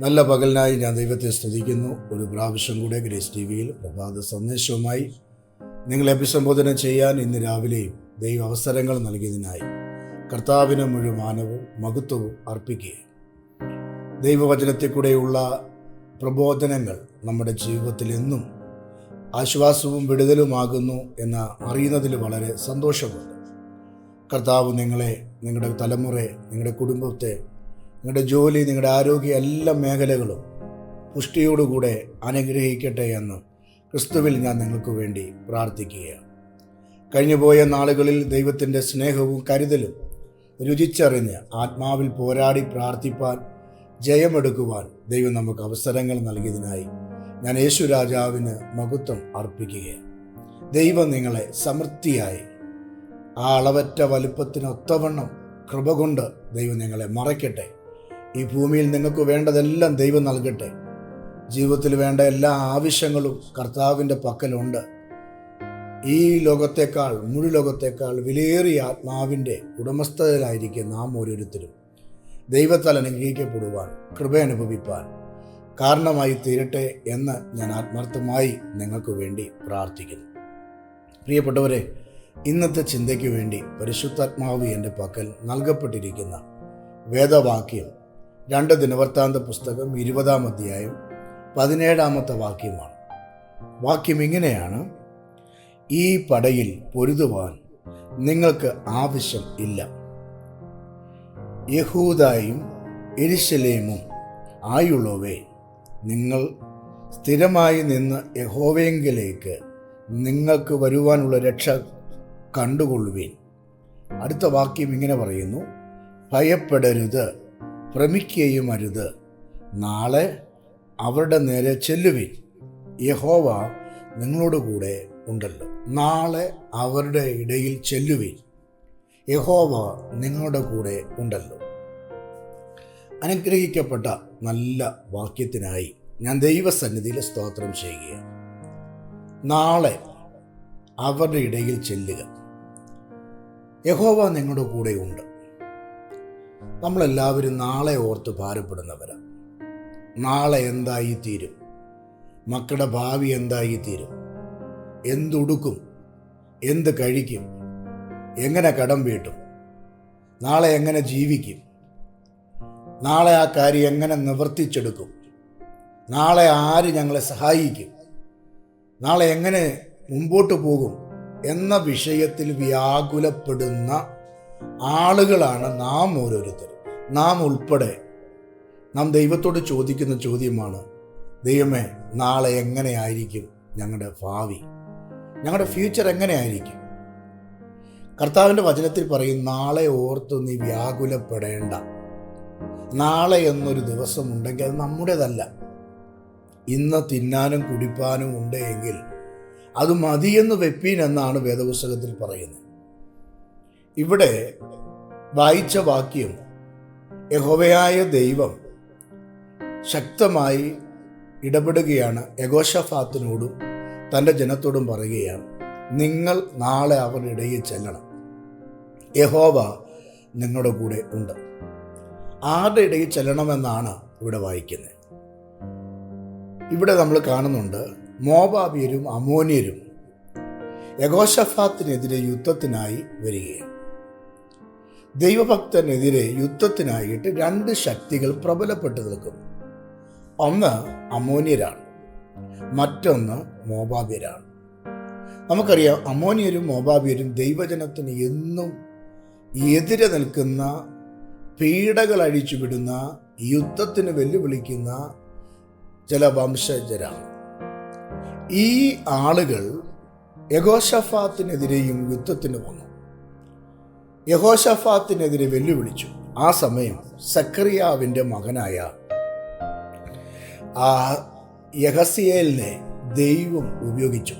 നല്ല പകലിനായി ഞാൻ ദൈവത്തെ സ്തുതിക്കുന്നു. ഒരു പ്രാവശ്യം കൂടെ ഗ്രേസ് ടി വിയിൽ പ്രഭാത സന്ദേശവുമായി നിങ്ങളെ അഭിസംബോധന ചെയ്യാൻ ഇന്ന് രാവിലെയും ദൈവ അവസരങ്ങൾ നൽകിയതിനായി കർത്താവിന് മുഴുവനവും മഹത്വവും അർപ്പിക്കുക ദൈവവചനത്തിൽ കൂടെയുള്ള പ്രബോധനങ്ങൾ നമ്മുടെ ജീവിതത്തിൽ എന്നും ആശ്വാസവും വിടുതലുമാകുന്നു എന്ന് അറിയുന്നതിൽ വളരെ സന്തോഷമുണ്ട്. കർത്താവ് നിങ്ങളെ നിങ്ങളുടെ തലമുറയെ നിങ്ങളുടെ കുടുംബത്തെ നിങ്ങളുടെ ജോലി നിങ്ങളുടെ ആരോഗ്യ എല്ലാ മേഖലകളും പുഷ്ടിയോടുകൂടെ അനുഗ്രഹിക്കട്ടെ എന്ന് ക്രിസ്തുവിൽ ഞാൻ നിങ്ങൾക്ക് വേണ്ടി പ്രാർത്ഥിക്കുകയാണ്. കഴിഞ്ഞുപോയ നാളുകളിൽ ദൈവത്തിന്റെ സ്നേഹവും കരുതലും രുചിച്ചറിഞ്ഞ് ആത്മാവിൽ പോരാടി പ്രാർത്ഥിപ്പാൻ ജയമെടുക്കുവാൻ ദൈവം നമുക്ക് അവസരങ്ങൾ നൽകിയതിനായി ഞാൻ യേശു രാജാവിന് മഹത്വം അർപ്പിക്കുകയാണ്. ദൈവം നിങ്ങളെ സമൃദ്ധിയായി. ആ അളവറ്റ വലുപ്പത്തിനൊത്തവണ്ണം കൃപ കൊണ്ട് ദൈവം നിങ്ങളെ മറയ്ക്കട്ടെ. ഈ ഭൂമിയിൽ നിങ്ങൾക്ക് വേണ്ടതെല്ലാം ദൈവം നൽകട്ടെ. ജീവിതത്തിൽ വേണ്ട എല്ലാ ആവശ്യങ്ങളും കർത്താവിന്റെ പക്കലുണ്ട്. ഈ ലോകത്തേക്കാൾ മുഴു ലോകത്തേക്കാൾ വിലയേറിയ ആത്മാവിന്റെ ഉടമസ്ഥതയിലായിരിക്കും നാം ഓരോരുത്തരും. ദൈവത്താൽ അനുഗ്രഹിക്കപ്പെടുവാൻ കൃപ അനുഭവിപ്പാൻ കാരണമായി തീരട്ടെ എന്ന് ഞാൻ ആത്മാർത്ഥമായി നിങ്ങൾക്ക് വേണ്ടി പ്രാർത്ഥിക്കുന്നു. പ്രിയപ്പെട്ടവരെ ഇന്നത്തെ ചിന്തയ്ക്ക് വേണ്ടി പരിശുദ്ധാത്മാവ് എന്റെ പക്കൽ നൽകപ്പെട്ടിരിക്കുന്ന വേദവാക്യം രണ്ട് ദിനവൃത്താന്ത പുസ്തകം ഇരുപതാം അധ്യായം പതിനേഴാമത്തെ വാക്യമാണ്. വാക്യം ഇങ്ങനെയാണ്. ഈ പടയിൽ പൊരുതുവാൻ നിങ്ങൾക്ക് ആവശ്യം ഇല്ല. യഹൂദായും എരിശലേമും ആയുള്ളവേ നിങ്ങൾ സ്ഥിരമായി നിന്ന് യഹോവയെങ്കിലേക്ക് നിങ്ങൾക്ക് വരുവാനുള്ള രക്ഷ കണ്ടുകൊള്ളുവേൻ. അടുത്ത വാക്യം ഇങ്ങനെ പറയുന്നു. ഭയപ്പെടരുത്. ഭ്രമിക്കുകയും അരുത് നാളെ അവരുടെ നേരെ ചെല്ലുവിൻ. യഹോവ നിങ്ങളോട് കൂടെ ഉണ്ടല്ലോ. നാളെ അവരുടെ ഇടയിൽ ചെല്ലുവിൻ. യഹോവ നിങ്ങളുടെ കൂടെ ഉണ്ടല്ലോ. അനുഗ്രഹിക്കപ്പെട്ട നല്ല വാക്യത്തിനായി ഞാൻ ദൈവസന്നിധിയിൽ സ്തോത്രം ചെയ്യുകയാണ്. നാളെ അവരുടെ ഇടയിൽ ചെല്ലുക. യഹോവ നിങ്ങളുടെ കൂടെ ഉണ്ട്. നമ്മളെല്ലാവരും നാളെ ഓർത്ത് ഭാരപ്പെടുന്നവരാണ് നാളെ എന്തായി തീരും മക്കളുടെ ഭാവി എന്തായി തീരും എന്തുടുക്കും? എന്ത് കഴിക്കും? എങ്ങനെ കടം വീട്ടും? നാളെ എങ്ങനെ ജീവിക്കും? നാളെ ആ കാര്യം എങ്ങനെ നിവർത്തിച്ചെടുക്കും? നാളെ ആര് ഞങ്ങളെ സഹായിക്കും? നാളെ എങ്ങനെ മുമ്പോട്ട് പോകും? എന്ന വിഷയത്തിൽ വ്യാകുലപ്പെടുന്ന ആളുകളാണ് നാം ഓരോരുത്തരും. നാം ഉൾപ്പെടെ. നാം ദൈവത്തോട് ചോദിക്കുന്ന ചോദ്യമാണ് ദൈവമേ നാളെ എങ്ങനെയായിരിക്കും ഞങ്ങളുടെ ഭാവി? ഞങ്ങളുടെ ഫ്യൂച്ചർ എങ്ങനെയായിരിക്കും? കർത്താവിന്റെ വചനത്തിൽ പറയും നാളെ ഓർത്ത് നീ വ്യാകുലപ്പെടേണ്ട. നാളെ എന്നൊരു ദിവസം ഉണ്ടെങ്കിൽ അത് നമ്മുടേതല്ല. ഇന്ന് തിന്നാനും കുടിപ്പാനും ഉണ്ട് എങ്കിൽ അത് മതിയെന്ന് വെപ്പീൻ എന്നാണ് വേദപുസ്തകത്തിൽ പറയുന്നത്. ഇവിടെ വായിച്ച വാക്യം യഹോവയായ ദൈവം ശക്തമായി ഇടപെടുകയാണ് യഗോഷഫാത്തിനോടും തന്റെ ജനത്തോടും പറയുകയാണ് നിങ്ങൾ നാളെ അവരുടെ ഇടയിൽ ചെല്ലണം. യഹോവ നിങ്ങളുടെ കൂടെ ഉണ്ട്. ആരുടെ ഇടയിൽ ചെല്ലണമെന്നാണ് ഇവിടെ വായിക്കുന്നത്. ഇവിടെ നമ്മൾ കാണുന്നുണ്ട് മോബാബിയരും അമോനിയരും യഗോഷഫാത്തിനെതിരെ യുദ്ധത്തിനായി വരികയാണ്. ദൈവഭക്തനെതിരെ യുദ്ധത്തിനായിട്ട് രണ്ട് ശക്തികൾ പ്രബലപ്പെട്ടു നിൽക്കുന്നു ഒന്ന് അമോനിയരാണ് മറ്റൊന്ന് മോബാബിയരാണ് നമുക്കറിയാം അമോനിയരും മോബാബിയരും ദൈവജനത്തിന് എന്നും എതിരെ നിൽക്കുന്ന പീഡകൾ അഴിച്ചുവിടുന്ന യുദ്ധത്തിന് വെല്ലുവിളിക്കുന്ന ചില വംശജരാണ്. ഈ ആളുകൾ യഗോഷഫാത്തിനെതിരെയും യുദ്ധത്തിന് വന്നു. യഹോഷഫാത്തിനെതിരെ വെല്ലുവിളിച്ചു. ആ സമയം സക്കറിയാവിന്റെ മകനായ ആ യഹസിയേലിനെ ദൈവം ഉപയോഗിച്ചു.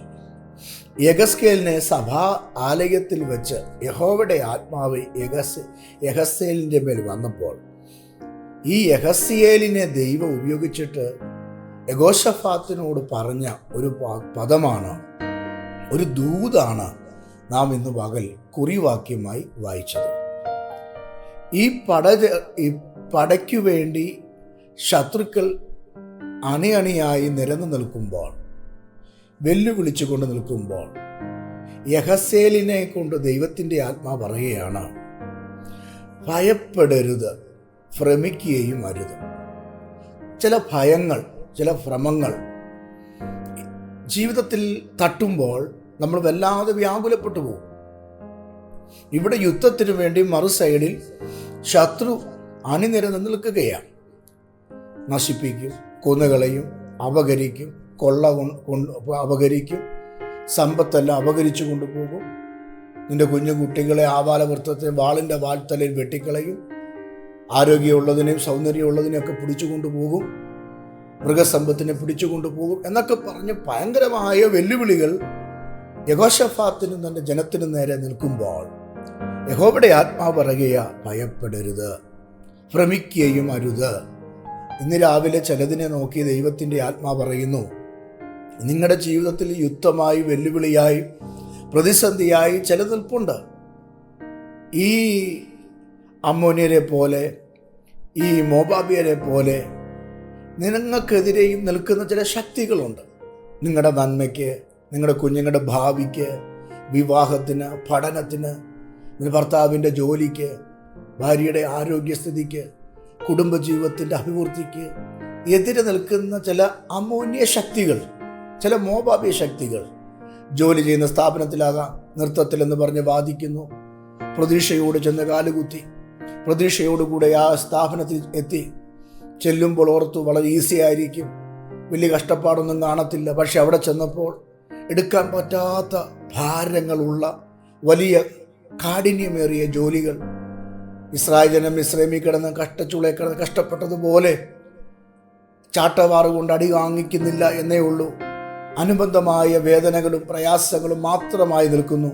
യഗസ്കേലിനെ സഭാ ആലയത്തിൽ വെച്ച് യഹോവയുടെ ആത്മാവ് യഹസ് യഹസ്യേലിന്റെ മേൽ വന്നപ്പോൾ ഈ യഹസിയേലിനെ ദൈവം ഉപയോഗിച്ചിട്ട് യഗോഷഫാത്തിനോട് പറഞ്ഞ ഒരു പദമാണ് ഒരു ദൂതാണ് നാം ഇന്ന് പകൽ കുറിവാക്യമായി വായിച്ചത്. ഈ പട ഈ പടയ്ക്കു വേണ്ടി ശത്രുക്കൾ അണിയണിയായി നിരന്നു നിൽക്കുമ്പോൾ വെല്ലുവിളിച്ചുകൊണ്ട് നിൽക്കുമ്പോൾ യഹസേലിനെ കൊണ്ട് ദൈവത്തിന്റെ ആത്മാ പറയുകയാണ് ഭയപ്പെടരുത് ഭ്രമിക്കുകയും അരുത്. ചില ഭയങ്ങൾ ചില ഭ്രമങ്ങൾ ജീവിതത്തിൽ തട്ടുമ്പോൾ നമ്മൾ വല്ലാതെ വ്യാകുലപ്പെട്ടു പോകും. ഇവിടെ യുദ്ധത്തിനു വേണ്ടി മറു സൈഡിൽ ശത്രു അണിനിരന്ന് നിൽക്കുകയാണ്. നശിപ്പിക്കും കൊന്നുകളയും അപകരിക്കും കൊള്ള കൊണ്ട് അപകരിക്കും സമ്പത്തെല്ലാം അപകരിച്ചു കൊണ്ടുപോകും. നിന്റെ കുഞ്ഞു കുട്ടികളെ ആവാലവൃത്തത്തെ വാളിന്റെ വാൽത്തലയിൽ വെട്ടിക്കളയും. ആരോഗ്യമുള്ളതിനെയും സൗന്ദര്യമുള്ളതിനെയും ഒക്കെ പിടിച്ചു കൊണ്ടുപോകും. മൃഗസമ്പത്തിനെ പിടിച്ചു കൊണ്ടുപോകും എന്നൊക്കെ പറഞ്ഞ് ഭയങ്കരമായ വെല്ലുവിളികൾ യഹോഷഫാത്തിനും തന്റെ ജനത്തിനും നേരെ നിൽക്കുമ്പോൾ യഹോബയുടെ ആത്മാവ് പറയുക ഭയപ്പെടരുത് ഭ്രമിക്കുകയും അരുത്. ഇന്ന് രാവിലെ ചിലതിനെ നോക്കി ദൈവത്തിന്റെ ആത്മാ പറയുന്നു നിങ്ങളുടെ ജീവിതത്തിൽ യുദ്ധമായി വെല്ലുവിളിയായി പ്രതിസന്ധിയായി ചില നിൽപ്പുണ്ട്. ഈ അമ്മോനിയരെ പോലെ ഈ മോബാബിയരെ പോലെ നിങ്ങൾക്കെതിരെയും നിൽക്കുന്ന ചില ശക്തികളുണ്ട്. നിങ്ങളുടെ നന്മയ്ക്ക് നിങ്ങളുടെ കുഞ്ഞുങ്ങളുടെ ഭാവിക്ക് വിവാഹത്തിന് പഠനത്തിന് നിങ്ങളുടെ ഭർത്താവിന്റെ ജോലിക്ക് ഭാര്യയുടെ ആരോഗ്യസ്ഥിതിക്ക് കുടുംബജീവിതത്തിന്റെ അഭിവൃദ്ധിക്ക് എതിരെ നിൽക്കുന്ന ചില അമൂല്യ ശക്തികൾ ചില മോബാബിയ ശക്തികൾ ജോലി ചെയ്യുന്ന സ്ഥാപനത്തിലാകാം നൃത്തത്തിലെന്ന് പറഞ്ഞ് വാദിക്കുന്നു. പ്രതീക്ഷയോട് ചെന്ന് കാലുകുത്തി പ്രതീക്ഷയോടുകൂടെ ആ സ്ഥാപനത്തിൽ എത്തി. ചെല്ലുമ്പോൾ ഓർത്തു വളരെ ഈസി ആയിരിക്കും വലിയ കഷ്ടപ്പാടൊന്നും കാണത്തില്ല. പക്ഷെ അവിടെ ചെന്നപ്പോൾ എടുക്കാൻ പറ്റാത്ത ഭാരങ്ങളുള്ള വലിയ കാഠിന്യമേറിയ ജോലികൾ. ഇസ്രായേൽ ജനം ഇസ്രേമിൽ കിടന്ന് കഷ്ടച്ചുളെ കിടന്ന് കഷ്ടപ്പെട്ടതുപോലെ ചാട്ടവാറ് കൊണ്ട് അടി വാങ്ങിക്കുന്നില്ല എന്നേ ഉള്ളൂ. അനുബന്ധമായ വേദനകളും പ്രയാസങ്ങളും മാത്രമായി നിൽക്കുന്നു.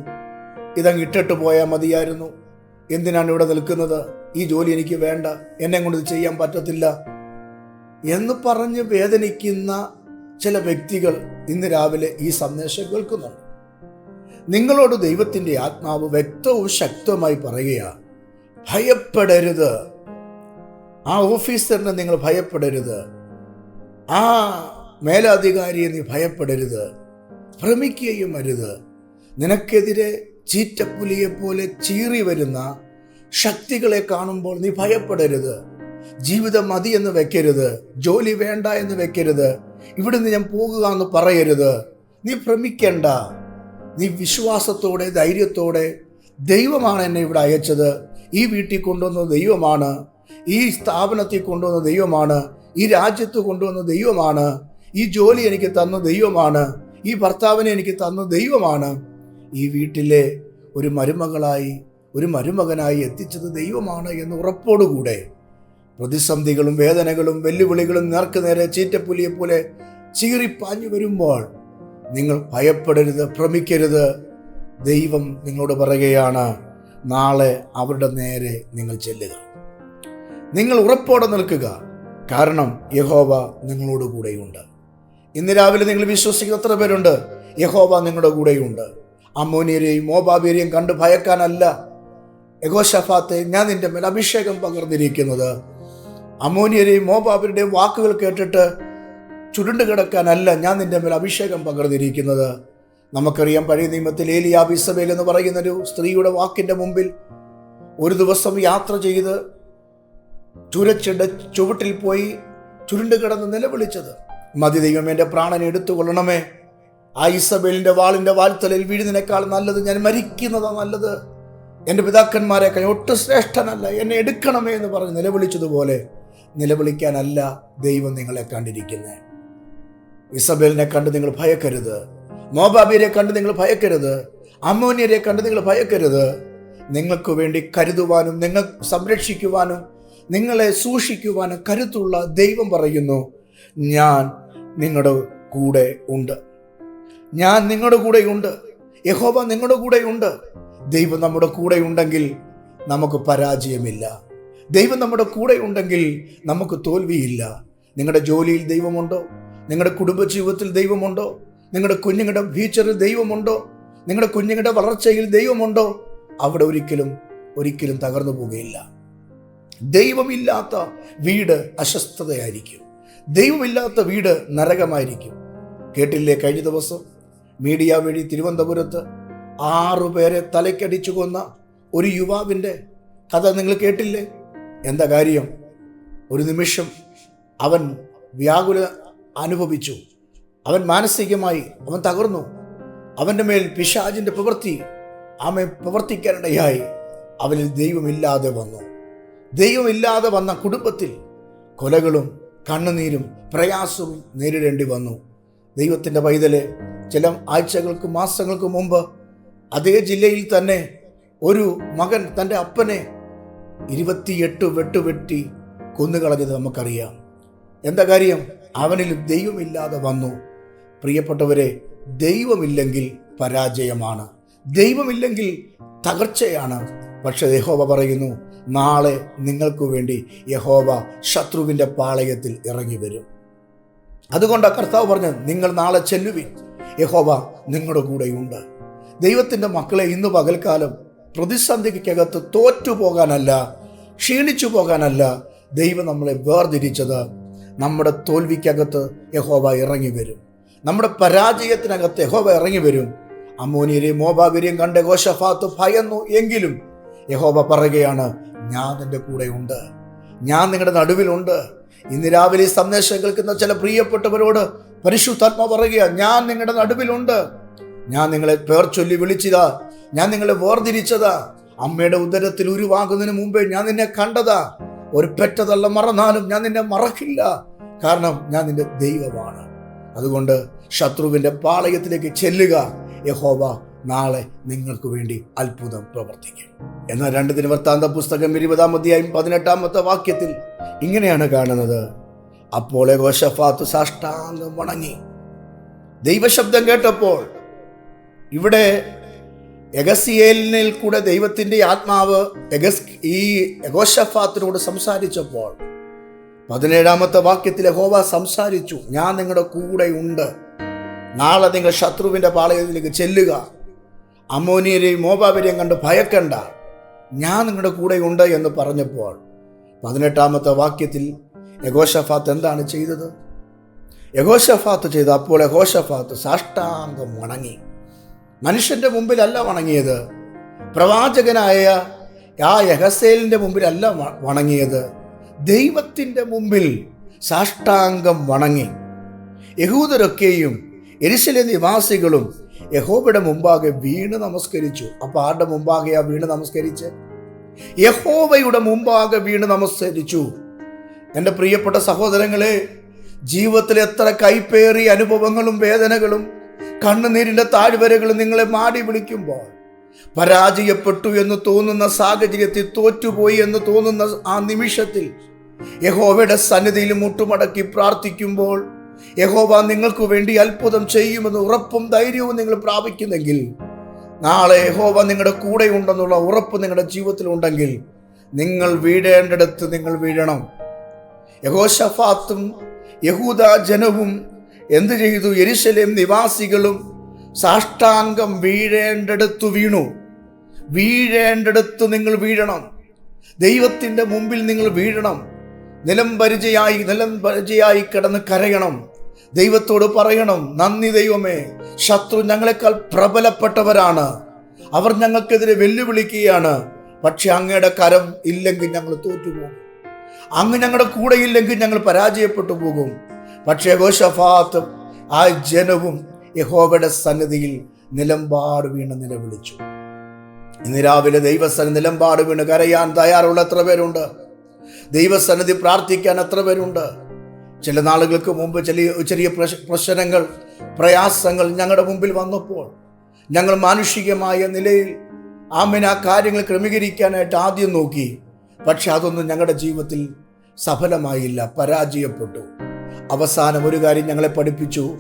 ഇതങ്ങ് ഇട്ടിട്ട് പോയാൽ മതിയായിരുന്നു. എന്തിനാണ് ഇവിടെ നിൽക്കുന്നത്? ഈ ജോലി എനിക്ക് വേണ്ട. എന്നെ കൊണ്ട് ചെയ്യാൻ പറ്റത്തില്ല. എന്ന് പറഞ്ഞ് വേദനിക്കുന്ന ചില വ്യക്തികൾ ഇന്ന് രാവിലെ ഈ സന്ദേശം കേൾക്കുന്നുണ്ട്. നിങ്ങളോട് ദൈവത്തിന്റെ ആത്മാവ് വ്യക്തവും ശക്തവുമായി പറയുക ഭയപ്പെടരുത്. ആ ഓഫീസറിനെ നിങ്ങൾ ഭയപ്പെടരുത്. ആ മേലധികാരിയെ നീ ഭയപ്പെടരുത്. ഭ്രമിക്കുകയും അരുത്. നിനക്കെതിരെ ചീറ്റപ്പുലിയെ പോലെ ചീറി വരുന്ന ശക്തികളെ കാണുമ്പോൾ നീ ഭയപ്പെടരുത്. ജീവിതം മതി എന്ന് വെക്കരുത്. ജോലി വേണ്ട എന്ന് വെക്കരുത്. ഇവിടുന്ന് ഞാൻ പോകുക എന്ന് പറയരുത്. നീ ഭ്രമിക്കേണ്ട. നീ വിശ്വാസത്തോടെ ധൈര്യത്തോടെ ദൈവമാണ് എന്നെ ഇവിടെ അയച്ചത്. ഈ വീട്ടിൽ കൊണ്ടുവന്ന ദൈവമാണ് ഈ സ്ഥാപനത്തിൽ കൊണ്ടുവന്ന ദൈവമാണ് ഈ രാജ്യത്ത് കൊണ്ടുവന്ന ദൈവമാണ് ഈ ജോലി എനിക്ക് തന്ന ദൈവമാണ് ഈ ഭർത്താവിനെ എനിക്ക് തന്ന ദൈവമാണ്. ഈ വീട്ടിലെ ഒരു മരുമകളായി ഒരു മരുമകനായി എത്തിച്ചത് ദൈവമാണ് എന്ന് ഉറപ്പോടുകൂടെ. പ്രതിസന്ധികളും വേദനകളും വെല്ലുവിളികളും നേർക്ക് നേരെ ചീറ്റപ്പുലിയെ പോലെ ചീറിപ്പാഞ്ഞു വരുമ്പോൾ നിങ്ങൾ ഭയപ്പെടരുത് ഭ്രമിക്കരുത്. ദൈവം നിങ്ങളോട് പറയുകയാണ് നാളെ അവരുടെ നേരെ നിങ്ങൾ ചെല്ലുക. നിങ്ങൾ ഉറപ്പോടെ നിൽക്കുക. കാരണം യഹോവ നിങ്ങളോട് കൂടെയുണ്ട്. ഇന്ന് രാവിലെ നിങ്ങൾ വിശ്വസിക്കുന്ന എത്ര പേരുണ്ട്? യഹോവ നിങ്ങളുടെ കൂടെയുണ്ട്. അമ്മോനിയരെയും മോബാബിയരെയും കണ്ട് ഭയക്കാനല്ല. യഹോ ഷഫാത്തെ ഞാൻ നിന്റെ മേൽ അഭിഷേകം പകർന്നിരിക്കുന്നത്. അമോനിയരെയും മോബാബരുടെയും വാക്കുകൾ കേട്ടിട്ട് ചുരുണ്ട് കിടക്കാനല്ല ഞാൻ നിന്റെ മേൽ അഭിഷേകം പകർന്നിരിക്കുന്നത്. നമുക്കറിയാം പഴയ നിയമത്തിൽ ഏലിയാബ് ഇസബേൽ എന്ന് പറയുന്ന ഒരു സ്ത്രീയുടെ വാക്കിന്റെ മുമ്പിൽ ഒരു ദിവസം യാത്ര ചെയ്ത് ചുരച്ചിട ചുവട്ടിൽ പോയി ചുരുണ്ട് കിടന്ന് നിലവിളിച്ചത്. മതി ദൈവം എന്റെ പ്രാണനെ എടുത്തുകൊള്ളണമേ. ആ ഇസബേലിന്റെ വാളിന്റെ വാൽത്തലയിൽ വീഴുന്നതിനേക്കാൾ നല്ലത് ഞാൻ മരിക്കുന്നതാണ് നല്ലത്. എന്റെ പിതാക്കന്മാരെ കഴിഞ്ഞ ഒട്ടും ശ്രേഷ്ഠനല്ല എന്നെ എടുക്കണമേ എന്ന് പറഞ്ഞ് നിലവിളിച്ചതുപോലെ നിലവിളിക്കാനല്ല ദൈവം നിങ്ങളെ കണ്ടിരിക്കുന്നത് ഇസബേലിനെ കണ്ട് നിങ്ങൾ ഭയക്കരുത്. മോബാബിയരെ കണ്ട് നിങ്ങൾ ഭയക്കരുത്. അമ്മോനിയരെ കണ്ട് നിങ്ങൾ ഭയക്കരുത്. നിങ്ങൾക്ക് വേണ്ടി കരുതുവാനും നിങ്ങൾ സംരക്ഷിക്കുവാനും നിങ്ങളെ സൂക്ഷിക്കുവാനും കരുത്തുള്ള ദൈവം പറയുന്നു ഞാൻ നിങ്ങളുടെ കൂടെ ഉണ്ട്. ഞാൻ നിങ്ങളുടെ കൂടെയുണ്ട് യഹോബ നിങ്ങളുടെ കൂടെയുണ്ട് ദൈവം നമ്മുടെ കൂടെ ഉണ്ടെങ്കിൽ നമുക്ക് പരാജയമില്ല. ദൈവം നമ്മുടെ കൂടെ ഉണ്ടെങ്കിൽ നമുക്ക് തോൽവിയില്ല. നിങ്ങളുടെ ജോലിയിൽ ദൈവമുണ്ടോ? നിങ്ങളുടെ കുടുംബജീവിതത്തിൽ ദൈവമുണ്ടോ? നിങ്ങളുടെ കുഞ്ഞുങ്ങളുടെ ഫ്യൂച്ചറിൽ ദൈവമുണ്ടോ? നിങ്ങളുടെ കുഞ്ഞുങ്ങളുടെ വളർച്ചയിൽ ദൈവമുണ്ടോ? അവിടെ ഒരിക്കലും ഒരിക്കലും തകർന്നു പോകുകയില്ല. ദൈവമില്ലാത്ത വീട് അസ്വസ്ഥതയായിരിക്കും. ദൈവമില്ലാത്ത വീട് നരകമായിരിക്കും. കേട്ടില്ലേ കഴിഞ്ഞ ദിവസം? മീഡിയ വഴി തിരുവനന്തപുരത്ത് ആറു പേരെ തലയ്ക്കടിച്ചു കൊന്ന ഒരു യുവാവിന്റെ കഥ നിങ്ങൾ കേട്ടില്ലേ? എന്താ കാര്യം? ഒരു നിമിഷം അവൻ വ്യാകുല അനുഭവിച്ചു. അവൻ മാനസികമായി അവൻ തകർന്നു. അവന്റെ മേൽ പിശാജിന്റെ പ്രവൃത്തി ആമെ പ്രവർത്തിക്കാനിടയായി അവനിൽ ദൈവമില്ലാതെ വന്നു. ദൈവമില്ലാതെ വന്ന കുടുംബത്തിൽ കൊലകളും കണ്ണുനീരും പ്രയാസവും നേരിടേണ്ടി വന്നു. ദൈവത്തിന്റെ പൈതലെ ചില ആഴ്ചകൾക്ക് മാസങ്ങൾക്ക് മുമ്പ് അതേ ജില്ലയിൽ തന്നെ ഒരു മകൻ തന്റെ അപ്പനെ ഇരുപത്തിയെട്ട് വെട്ടുവെട്ടി കൊന്നുകളഞ്ഞത് നമുക്കറിയാം. എന്താ കാര്യം? അവനിൽ ദൈവമില്ലാതെ വന്നു. പ്രിയപ്പെട്ടവരെ ദൈവമില്ലെങ്കിൽ പരാജയമാണ്. ദൈവമില്ലെങ്കിൽ തകർച്ചയാണ്. പക്ഷെ യഹോവ പറയുന്നു നാളെ നിങ്ങൾക്ക് വേണ്ടി യഹോവ ശത്രുവിന്റെ പാളയത്തിൽ ഇറങ്ങി വരും. അതുകൊണ്ട് കർത്താവ് പറഞ്ഞ് നിങ്ങൾ നാളെ ചെല്ലുവിൻ. യഹോവ നിങ്ങളുടെ കൂടെയുണ്ട്. ദൈവത്തിന്റെ മക്കളെ ഇന്ന് പകൽക്കാലം പ്രതിസന്ധിക്കകത്ത് തോറ്റു പോകാനല്ല ക്ഷീണിച്ചു പോകാനല്ല ദൈവം നമ്മളെ വേർതിരിച്ചത്. നമ്മുടെ തോൽവിക്കകത്ത് യഹോവ ഇറങ്ങി വരും നമ്മുടെ പരാജയത്തിനകത്ത് യഹോവ ഇറങ്ങി വരും അമോനിയരെയും മോബാബിരെയും കണ്ട ഘോഷഫാത്ത് ഭയന്നു എങ്കിലും യഹോബ പറയുകയാണ് ഞാൻ നിന്റെ കൂടെയുണ്ട്. ഞാൻ നിങ്ങളുടെ നടുവിലുണ്ട്. ഇന്ന് രാവിലെ സന്ദേശം കേൾക്കുന്ന ചില പ്രിയപ്പെട്ടവരോട് പരിശുദ്ധാത്മ പറയുക ഞാൻ നിങ്ങളുടെ നടുവിലുണ്ട്. ഞാൻ നിങ്ങളെ പേർ ചൊല്ലി വിളിച്ചതാ. ഞാൻ നിങ്ങളെ വേർതിരിച്ചതാ. അമ്മയുടെ ഉദരത്തിൽ ഉരുവാകുന്നതിന് മുമ്പേ ഞാൻ നിന്നെ കണ്ടതാ. ഒരു പെറ്റതല്ല മറന്നാലും ഞാൻ നിന്നെ മറക്കില്ല. കാരണം ഞാൻ നിന്റെ ദൈവമാണ്. അതുകൊണ്ട് ശത്രുവിന്റെ പാളയത്തിലേക്ക് ചെല്ലുക. യഹോവ നാളെ നിങ്ങൾക്ക് വേണ്ടി അത്ഭുതം പ്രവർത്തിക്കും. എന്നാൽ രണ്ട് ദിനവൃത്താന്ത പുസ്തകം ഇരുപതാം അധ്യായം പതിനെട്ടാമത്തെ വാക്യത്തിൽ ഇങ്ങനെയാണ് കാണുന്നത്. അപ്പോൾ യഹോശഫാത്ത് സാഷ്ടാംഗം വണങ്ങി. ദൈവശബ്ദം കേട്ടപ്പോൾ ഇവിടെ എഗസിയേലിനിൽ കൂടെ ദൈവത്തിന്റെ ആത്മാവ് എഗസ് ഈ യഗോഷഫാത്തിനോട് സംസാരിച്ചപ്പോൾ പതിനേഴാമത്തെ വാക്യത്തിൽ ഹോവ സംസാരിച്ചു ഞാൻ നിങ്ങളുടെ കൂടെ ഉണ്ട്. നാളെ നിങ്ങൾ ശത്രുവിന്റെ പാളയത്തിലേക്ക് ചെല്ലുക. അമോനിയരെയും മോബാബിരെയും കണ്ട് ഭയക്കണ്ട. ഞാൻ നിങ്ങളുടെ കൂടെ ഉണ്ട് എന്ന് പറഞ്ഞപ്പോൾ പതിനെട്ടാമത്തെ വാക്യത്തിൽ യഗോഷഫാത്ത് എന്താണ് ചെയ്തത്? യഗോഷഫാത്ത് ചെയ്ത അപ്പോൾ യഗോഷഫാത്ത് സാഷ്ടാംഗം വണങ്ങി. മനുഷ്യന്റെ മുമ്പിലല്ല വണങ്ങിയത്. പ്രവാചകനായ ആ യഹസേലിന്റെ മുമ്പിലല്ല വണങ്ങിയത്. ദൈവത്തിന്റെ മുമ്പിൽ സാഷ്ടാംഗം വണങ്ങി. യഹൂദരൊക്കെയും എരിശിലെ നിവാസികളും യഹോബയുടെ മുമ്പാകെ വീണ് നമസ്കരിച്ചു. അപ്പൊ ആരുടെ മുമ്പാകെയാ വീണ് നമസ്കരിച്ച്? യഹോബയുടെ മുമ്പാകെ വീണ് നമസ്കരിച്ചു. എന്റെ പ്രിയപ്പെട്ട സഹോദരങ്ങളെ ജീവിതത്തിൽ എത്ര കൈപ്പേറിയ അനുഭവങ്ങളും വേദനകളും കണ്ണുനീരിന്റെ താഴ്വരകൾ നിങ്ങളെ മാടി വിളിക്കുമ്പോൾ പരാജയപ്പെട്ടു എന്ന് തോന്നുന്ന സാഹചര്യത്തിൽ തോറ്റുപോയി എന്ന് തോന്നുന്ന ആ നിമിഷത്തിൽ യഹോവയുടെ സന്നിധിയിൽ മുട്ടുമടക്കി പ്രാർത്ഥിക്കുമ്പോൾ യഹോവ നിങ്ങൾക്ക് വേണ്ടി അത്ഭുതം ചെയ്യുമെന്ന് ഉറപ്പും ധൈര്യവും നിങ്ങൾ പ്രാപിക്കുന്നെങ്കിൽ നാളെ യഹോവ നിങ്ങളുടെ കൂടെ ഉണ്ടെന്നുള്ള ഉറപ്പ് നിങ്ങളുടെ ജീവിതത്തിൽ ഉണ്ടെങ്കിൽ നിങ്ങൾ വീഴേണ്ടിടത്ത് നിങ്ങൾ വീഴണം. യഹോഷഫാത്തും യഹൂദ ജനവും എന്ത് ചെയ്തു? എരിശലേം നിവാസികളും സാഷ്ടാംഗം വീഴേണ്ടടുത്തു വീണു. വീഴേണ്ടടുത്ത് നിങ്ങൾ വീഴണം. ദൈവത്തിന്റെ മുമ്പിൽ നിങ്ങൾ വീഴണം. നിലം പരിചയായി നിലം പരിചയായി കിടന്ന് കരയണം. ദൈവത്തോട് പറയണം നന്ദി ദൈവമേ ശത്രു ഞങ്ങളെക്കാൾ പ്രബലപ്പെട്ടവരാണ്. അവർ ഞങ്ങൾക്കെതിരെ വെല്ലുവിളിക്കുകയാണ്. പക്ഷെ അങ്ങയുടെ കരം ഇല്ലെങ്കിൽ ഞങ്ങൾ തോറ്റുപോകും. അങ്ങ് ഞങ്ങളുടെ കൂടെ ഇല്ലെങ്കിൽ ഞങ്ങൾ പരാജയപ്പെട്ടു പോകും. പക്ഷേ ഘോഷഫാത്ത് ആ ജനവും യഹോവയുടെ സന്നിധിയിൽ നിലമ്പാട് വീണ് നിലവിളിച്ചു. ഇന്ന് രാവിലെ ദൈവസന്നിധി നിലമ്പാട് വീണ് കരയാൻ തയ്യാറുള്ള എത്ര പേരുണ്ട്? ദൈവസന്നിധി പ്രാർത്ഥിക്കാൻ എത്ര പേരുണ്ട്? ചില നാളുകൾക്ക് മുമ്പ് ചെറിയ ചെറിയ പ്രശ്നങ്ങൾ പ്രയാസങ്ങൾ ഞങ്ങളുടെ മുമ്പിൽ വന്നപ്പോൾ ഞങ്ങൾ മാനുഷികമായ നിലയിൽ ആമിന് ആ കാര്യങ്ങൾ ക്രമീകരിക്കാനായിട്ട് ആദ്യം നോക്കി. പക്ഷെ അതൊന്നും ഞങ്ങളുടെ ജീവിതത്തിൽ സഫലമായില്ല പരാജയപ്പെട്ടു. അവസാനം ഒരു കാര്യം ഞങ്ങളെ പഠിപ്പിച്ചു.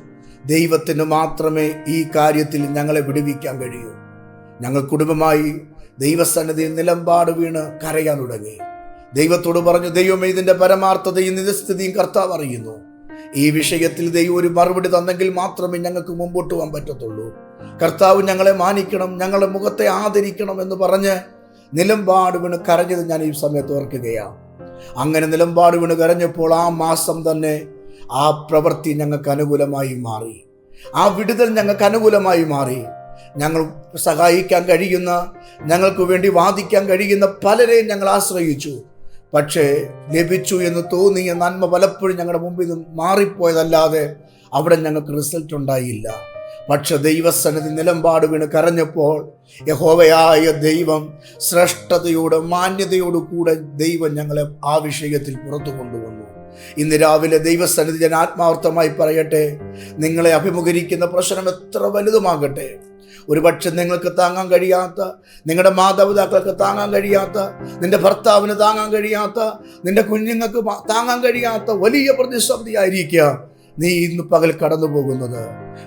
ദൈവത്തിന് മാത്രമേ ഈ കാര്യത്തിൽ ഞങ്ങളെ വിടുവിക്കാൻ കഴിയൂ. ഞങ്ങൾ കുടുംബമായി ദൈവസന്നിധിയിൽ നിലമ്പാട് വീണ് കരയാൻ തുടങ്ങി. ദൈവത്തോട് പറഞ്ഞു ദൈവമേ ഇതിന്റെ പരമാർത്ഥതയും നിജസ്ഥിതിയും കർത്താവ് അറിയുന്നു. ഈ വിഷയത്തിൽ ദൈവം ഒരു മറുപടി തന്നെങ്കിൽ മാത്രമേ ഞങ്ങൾക്ക് മുമ്പോട്ട് പോകാൻ പറ്റത്തുള്ളൂ. കർത്താവ് ഞങ്ങളെ മാനിക്കണം ഞങ്ങളുടെ മുഖത്തെ ആദരിക്കണം എന്ന് പറഞ്ഞ് നിലമ്പാട് വീണ് കരഞ്ഞത് ഞാൻ ഈ സമയത്ത് ഓർക്കുകയാണ്. അങ്ങനെ നിലമ്പാട് വീണ് കരഞ്ഞപ്പോൾ ആ മാസം തന്നെ ആ പ്രവൃത്തി ഞങ്ങൾക്ക് അനുകൂലമായി മാറി. ആ വിടുതൽ ഞങ്ങൾക്ക് അനുകൂലമായി മാറി. ഞങ്ങൾ സഹായിക്കാൻ കഴിയുന്ന ഞങ്ങൾക്ക് വേണ്ടി വാദിക്കാൻ കഴിയുന്ന പലരെയും ഞങ്ങൾ ആശ്രയിച്ചു. പക്ഷേ ലഭിച്ചു എന്ന് തോന്നിയ നന്മ പലപ്പോഴും ഞങ്ങളുടെ മുമ്പിൽ നിന്ന് മാറിപ്പോയതല്ലാതെ അവിടെ ഞങ്ങൾക്ക് റിസൾട്ട് ഉണ്ടായില്ല. പക്ഷെ ദൈവസന്നിധി നിലമ്പാട് വീണ് കരഞ്ഞപ്പോൾ യഹോവയായ ദൈവം ശ്രേഷ്ഠതയോട് മാന്യതയോടു കൂടെ ദൈവം ഞങ്ങളെ ആ വിഷയത്തിൽ പുറത്തു കൊണ്ടുവന്നു. ഇന്ന് രാവിലെ ദൈവസന്നിധി ഞാൻ ആത്മാർത്ഥമായി പറയട്ടെ. നിങ്ങളെ അഭിമുഖീകരിക്കുന്ന പ്രശ്നം എത്ര വലുതുമാകട്ടെ. ഒരുപക്ഷെ നിങ്ങൾക്ക് താങ്ങാൻ കഴിയാത്ത നിങ്ങളുടെ മാതാപിതാക്കൾക്ക് താങ്ങാൻ കഴിയാത്ത നിന്റെ ഭർത്താവിന് താങ്ങാൻ കഴിയാത്ത നിന്റെ കുഞ്ഞുങ്ങൾക്ക് താങ്ങാൻ കഴിയാത്ത വലിയ പ്രതിസന്ധിയായിരിക്കുക നീ ഇന്ന് പകൽ കടന്നു പോകുന്നത്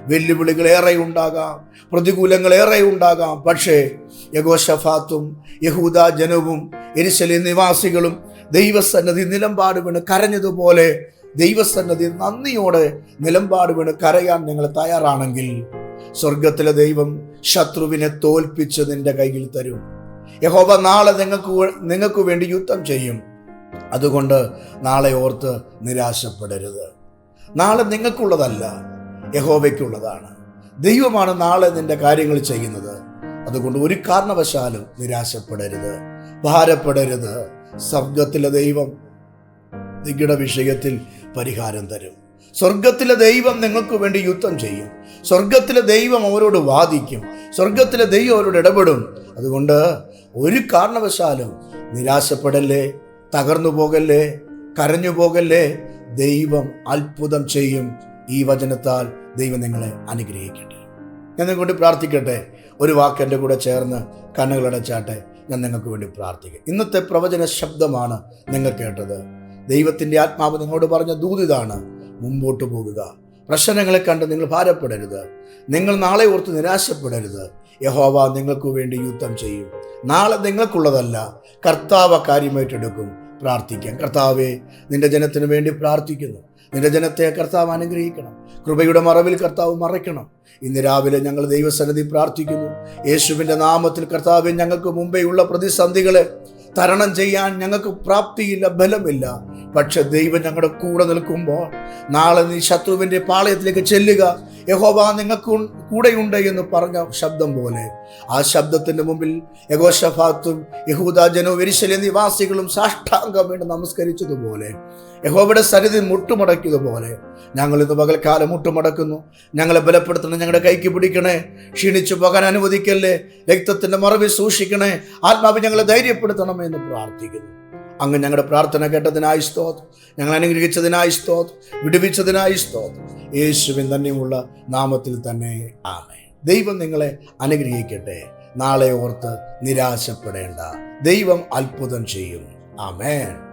വെല്ലുവിളികൾ ഏറെ ഉണ്ടാകാം പ്രതികൂലങ്ങൾ ഏറെ ഉണ്ടാകാം. പക്ഷേ യഗോഷഫാത്തും യഹൂദ ജനവും എരിശലി നിവാസികളും ദൈവസന്നതി നിലമ്പാട് വീണ് കരഞ്ഞതുപോലെ ദൈവസന്നതി നന്ദിയോടെ നിലമ്പാട് വീണ് കരയാൻ നിങ്ങൾ തയ്യാറാണെങ്കിൽ സ്വർഗത്തിലെ ദൈവം ശത്രുവിനെ തോൽപ്പിച്ച് നിന്റെ കയ്യിൽ തരും. യഹോബ നാളെ നിങ്ങൾക്ക് നിങ്ങൾക്ക് വേണ്ടി യുദ്ധം ചെയ്യും. അതുകൊണ്ട് നാളെ ഓർത്ത് നിരാശപ്പെടരുത്. നാളെ നിങ്ങൾക്കുള്ളതല്ല യഹോബയ്ക്കുള്ളതാണ് ദൈവമാണ് നാളെ നിന്റെ കാര്യങ്ങൾ ചെയ്യുന്നത്. അതുകൊണ്ട് ഒരു കാരണവശാലും നിരാശപ്പെടരുത്. ഭാരപ്പെടരുത്. സ്വർഗത്തിലെ ദൈവം നിങ്ങളുടെ വിഷയത്തിൽ പരിഹാരം തരും. സ്വർഗത്തിലെ ദൈവം നിങ്ങൾക്ക് വേണ്ടി യുദ്ധം ചെയ്യും. സ്വർഗത്തിലെ ദൈവം അവരോട് വാദിക്കും. സ്വർഗത്തിലെ ദൈവം അവരോട് ഇടപെടും. അതുകൊണ്ട് ഒരു കാരണവശാലും നിരാശപ്പെടല്ലേ? തകർന്നു പോകല്ലേ? കരഞ്ഞു പോകല്ലേ? ദൈവം അത്ഭുതം ചെയ്യും. ഈ വചനത്താൽ ദൈവം നിങ്ങളെ അനുഗ്രഹിക്കട്ടെ. ഞാൻ നിങ്ങൾക്കൊണ്ട് പ്രാർത്ഥിക്കട്ടെ. ഒരു വാക്ക് എന്റെ കൂടെ ചേർന്ന് കണ്ണുകളടച്ചാട്ടെ ഞാൻ നിങ്ങൾക്ക് വേണ്ടി പ്രാർത്ഥിക്കും. ഇന്നത്തെ പ്രവചന ശബ്ദമാണ് നിങ്ങൾ കേട്ടത്. ദൈവത്തിന്റെ ആത്മാവ് നിങ്ങളോട് പറഞ്ഞ ദൂതിതാണ് മുമ്പോട്ട് പോകുക. പ്രശ്നങ്ങളെ കണ്ട് നിങ്ങൾ ഭാരപ്പെടരുത്. നിങ്ങൾ നാളെ ഓർത്ത് നിരാശപ്പെടരുത്. യഹോവ നിങ്ങൾക്ക് വേണ്ടി യുദ്ധം ചെയ്യും. നാളെ നിങ്ങൾക്കുള്ളതല്ല കർത്താവ് കാര്യമായിട്ടെടുക്കും പ്രാർത്ഥിക്കാം. കർത്താവെ നിന്റെ ജനത്തിന് വേണ്ടി പ്രാർത്ഥിക്കുന്നു. നിന്റെ ജനത്തെ കർത്താവ് അനുഗ്രഹിക്കണം. കൃപയുടെ മറവിൽ കർത്താവ് മറയ്ക്കണം. ഇന്ന് രാവിലെ ഞങ്ങൾ ദൈവസന്നിധി പ്രാർത്ഥിക്കുന്നു. യേശുവിന്റെ നാമത്തിൽ കർത്താവ് ഞങ്ങൾക്ക് മുമ്പേ ഉള്ള പ്രതിസന്ധികളെ തരണം ചെയ്യാൻ ഞങ്ങൾക്ക് പ്രാപ്തിയില്ല ബലമില്ല. പക്ഷെ ദൈവം ഞങ്ങളുടെ കൂടെ നിൽക്കുമ്പോൾ നാളെ നീ ശത്രുവിന്റെ പാളയത്തിലേക്ക് ചെല്ലുക. യഹോവ നിങ്ങൾക്ക് കൂടെയുണ്ട് എന്ന് പറഞ്ഞ ശബ്ദം പോലെ. ആ ശബ്ദത്തിന്റെ മുമ്പിൽ യഹോഷഫാത്തും യഹൂദ ജനവും എരിശലെ നിവാസികളും സാഷ്ടാംഗം വേണ്ടി നമസ്കരിച്ചതുപോലെ യഹോവയുടെ സന്നിധി മുട്ടുമടക്കിയതുപോലെ ഞങ്ങൾ ഇന്ന് പകൽക്കാലം മുട്ടുമടക്കുന്നു. ഞങ്ങളെ ബലപ്പെടുത്തണം ഞങ്ങളുടെ കൈക്ക് പിടിക്കണേ. ക്ഷീണിച്ചു പോകാൻ അനുവദിക്കല്ലേ. രക്തത്തിന്റെ മറവിൽ സൂക്ഷിക്കണേ. ആത്മാവ് ഞങ്ങളെ ധൈര്യപ്പെടുത്തണമെന്ന് പ്രാർത്ഥിക്കുന്നു. അങ്ങ് ഞങ്ങളുടെ പ്രാർത്ഥന കേട്ടതിനായി സ്തോത് ഞങ്ങൾ അനുഗ്രഹിച്ചതിനായി സ്തോത് വിടുവിച്ചതിനായി സ്തോത് യേശുവിൻ തന്നെയുള്ള നാമത്തിൽ തന്നെ ആമേ ദൈവം നിങ്ങളെ അനുഗ്രഹിക്കട്ടെ. നാളെ ഓർത്ത് നിരാശപ്പെടേണ്ട. ദൈവം അത്ഭുതം ചെയ്യും. ആമേൻ.